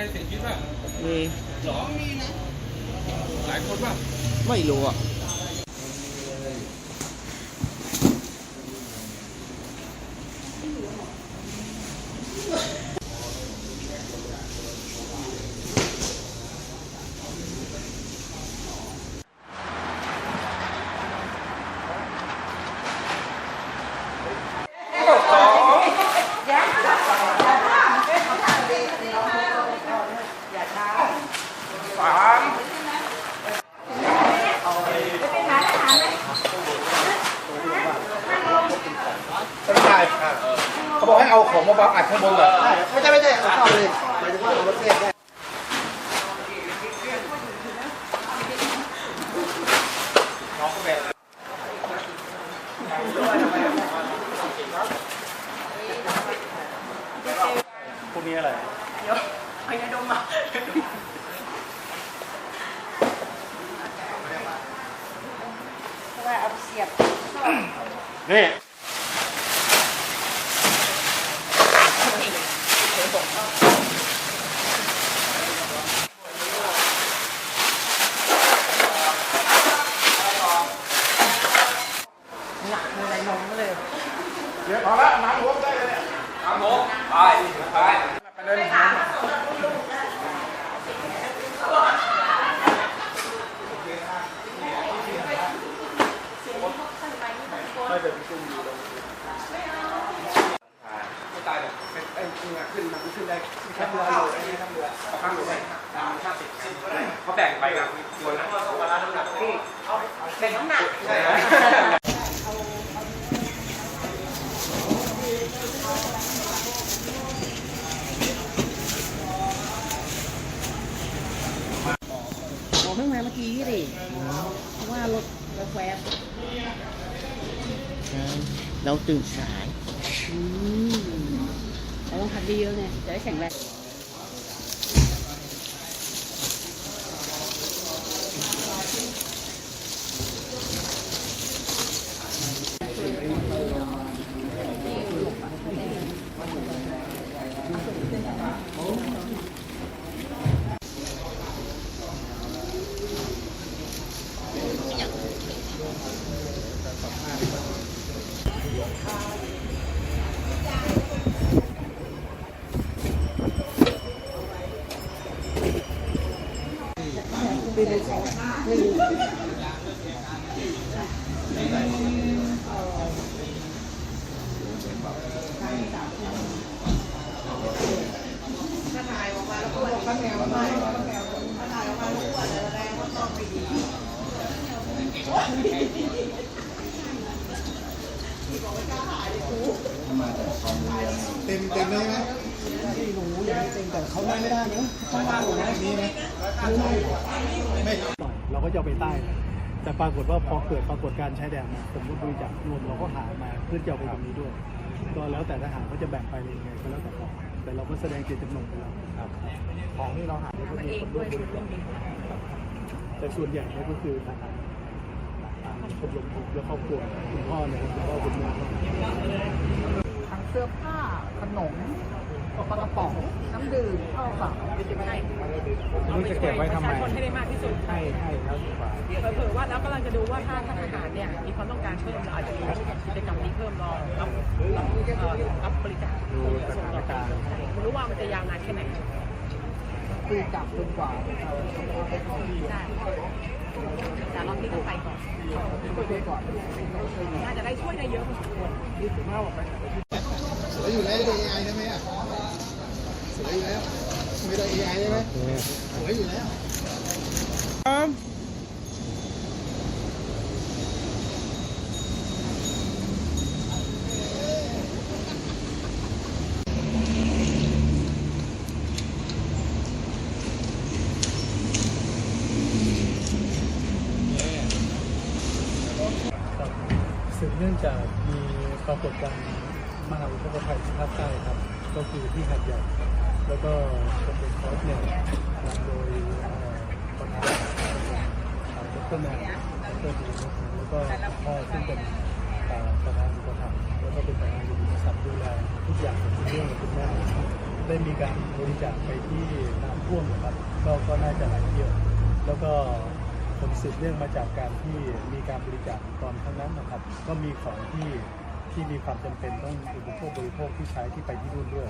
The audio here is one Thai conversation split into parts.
รเสียชีวิตป่ะมีหรอหลายคนป่ะไม่รู้อะ ไม่ใช่เขาบอกให้เอาของมาบังอัดข้างบนก่อนไม่ใช่ไม่ใช่เอาเข้าเลยหมายถึงว่าเอารถเทศได้พวกนี้อะไรว่าเอาเสียบนี่ หนักเลยนมเลยเดี๋ยวพอละน้ำรวมได้เลยเนี่ยครับผมไปไป ไปเลย ไม่ตายหรอก ไอ้ขึ้นมาขึ้นมันขึ้นได้ข้างเรืออยู่ไอ้นี่ข้างเรือ เอาข้างหนูไปตามห้าสิบเขาแบ่งไปกันคนละคนละน้ำหนักที่แบ่งน้ำหนักใช่ครับโอ้เพิ่งมาเมื่อกี้ดิว่ารถรถแวบเราตื่นสายอืมเราต้องขัดดีแล้วเนี่ยจะได้แข็งแรง เขาไม่ได้เนอะข้างล่างตรงนี้ไหมไม่เราก็จะไปใต้ แต่ปรากฏว่าพอเกิดปรากฏการณ์ชายแดนมาผมก็บริจาครวมเราก็หามาเพื่อจะไปตรงนี้ด้วย ก็แล้วแต่ทหารเขาจะแบ่งไปยังไงก็แล้วแต่เขาแต่เราก็แสดงเจตจำนงไปแล้วครับของที่เราหาแล้วก็มีคนร่วมบริจาคแต่ส่วนใหญ่เนี่ยก็คือทหารทหารชมรมผมและครอบครัวคุณพ่อเนี่ยคุณพ่อคุณแม่ทั้งเสื้อผ้าขนม ปลากระป๋องน้ำดื่มข้าวเปล่าใช่นี่จะเก็บไว้ทำไม คนให้ได้มากที่สุดให้ให้ครับฝ่ายเผื่อว่าแล้วกำลังจะดูว่าถ้าถ้าทหารเนี่ยมีความต้องการเพิ่มเราอาจจะมีกิจกรรมนี้เพิ่มรอรับรับเอ่อรับบริจาคดูสถานการณ์ใช่ไม่รู้ว่ามันจะยาวนานแค่ไหนคือจับจนกว่าใช่แต่รอบนี้ต้องไปก่อนคุยก่อนน่าจะได้ช่วยได้เยอะพอสมควรสวยอยู่แล้วตัว AI ใช่ไหมอะ สวยอยู่แล้วไม่ต้อง AI ใช่ไหมสวยอยู่แล้วสืบเนื่องจากมีปรากฏการณ์มหาวิทยาลัยภาคใต้ครับ ก็คือที่หาดใหญ่ แล้วก็จะเป็นคอร์สเนี่ยนำโดยประธานครับดรแมนดรดีแล้วก็พ่อซึ่งเป็นประธานอุปถัมภ์แล้วก็เป็นประธานบริษัทดูแลทุกอย่างของเรื่องของคุณแม่ได้มีการบริจาคไปที่น้ำท่วมนะครับก็ก็น่าจะหลายเที่ยวแล้วก็ผลสืบเรื่องมาจากการที่มีการบริจาคตอนครั้งนั้นนะครับ ก็มีของที่ที่มีความจำเป็นต้องอุปโภคบริโภคที่ใช้ที่ไปที่นู่นด้วย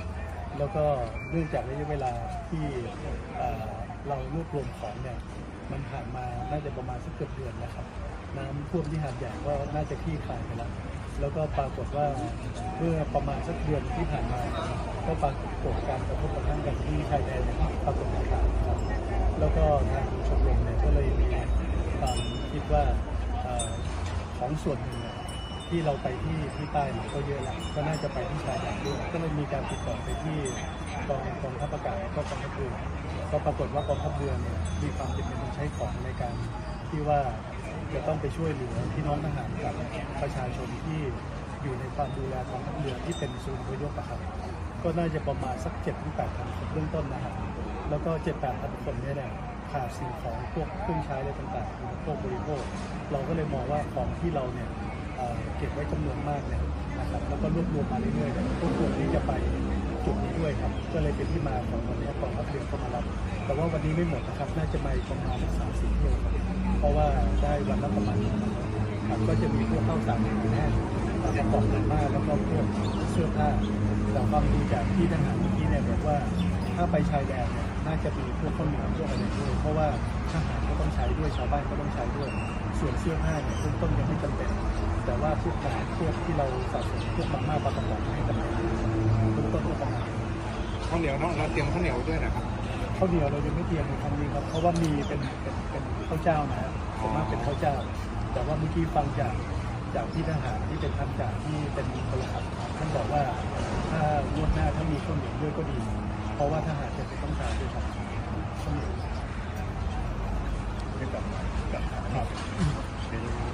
แล้วก็เนื่องจากระยะเวลาที่เรารวบรวมของเนี่ยมันผ่านมาน่าจะประมาณสักเกือบเดือนนะครับ น้ำท่วมที่หาดใหญ่ก็น่าจะคลี่คลายไปแล้วแล้วก็ปรากฏว่าเมื่อประมาณสักเดือนที่ผ่านมา ก็ปรากฏการกระทบกระทั่งกันที่ชายแดนเนี่ยปรากฏต่างๆนะครับแล้วก็ทางชมรมเนี่ยก็เลยมีความคิดว่าของส่วนหนึ่งเนี่ย ที่เราไปที่ที่ใต้เนี่ยก็เยอะแล้วก็น่าจะไปที่ชายแดนด้วยก็เลยมีการติดต่อไปที่กองกองทัพอากาศก็กองทัพเรือก็ปรากฏว่ากองทัพเรือเนี่ยมีความจำเป็นต้องใช้ของในการที่ว่าจะต้องไปช่วยเหลือพี่น้องทหารกับประชาชนที่อยู่ในความดูแลกองทัพเรือที่เป็นศูนย์พยพครับก็น่าจะประมาณสัก7จ็ดถึงแปดพันคนเบื้องต้นนะครับแล้วก็เจ็ดแปดพันคนเนี่ยเนี่ยขาดสิ่งของพวกเครื่องใช้อะไรต่างๆพวกบริโภค เราก็เลยมองว่าของที่เราเนี่ย เก็บไว้จำนวนมากเนี่ยนะครับแล้วก็รวบรวมมาเรื่อยๆเนี่ยก็ควรที่จะไปจุดนี้ด้วยครับ ก็เลยเป็นที่มาของวันนี้กองทัพเรือเข้ามารับ แต่ว่าวันนี้ไม่หมดนะครับ น่าจะมาประมาณสามสี่เที่ยวครับเพราะว่าได้วันละประมาณครับก็จะมีพวกข้าวสารอาหารแห้งปลากระป๋องมาม่าแล้วก็พวกเสื้อผ้าแต่ความดูจากที่ทหารเมื่อกี้เนี่ยบอกว่าถ้าไปชายแดนเนี่ยน่าจะมีพวกข้าวเหนียวพวกอะไรด้วยเพราะว่าทหารก็ต้องใช้ด้วยชาวบ้านก็ต้องใช้ด้วย ส่วนเสื้อผ้าเนี่ยเบื้องต้นยังไม่จำเป็น แต่ว่าพวกอาหารพวกที่เราสะสมพวกมาม่าปลากระป๋องให้จำเป็นเบื้องต้นก็ประมาณนี้ข้าวเหนียวเนาะเราเตรียมข้าวเหนียวด้วยนะครับข้าวเหนียวเรายังไม่เตรียมในครั้งนี้ครับเพราะว่ามีเป็นเป็นเป็นข้าวเจ้านะฮะส่วนมากเป็นข้าวเจ้า แต่ว่าเมื่อกี้ฟังจากจากที่ทหารที่เป็นทัพจากที่เป็นพลขับท่านบอกว่าถ้างวดหน้าถ้ามีข้าวเหนียวด้วยก็ดี เพราะว่าทหารจะเป็นต้องการด้วยครับข้าวเหนียวไม่กลับกลับครับ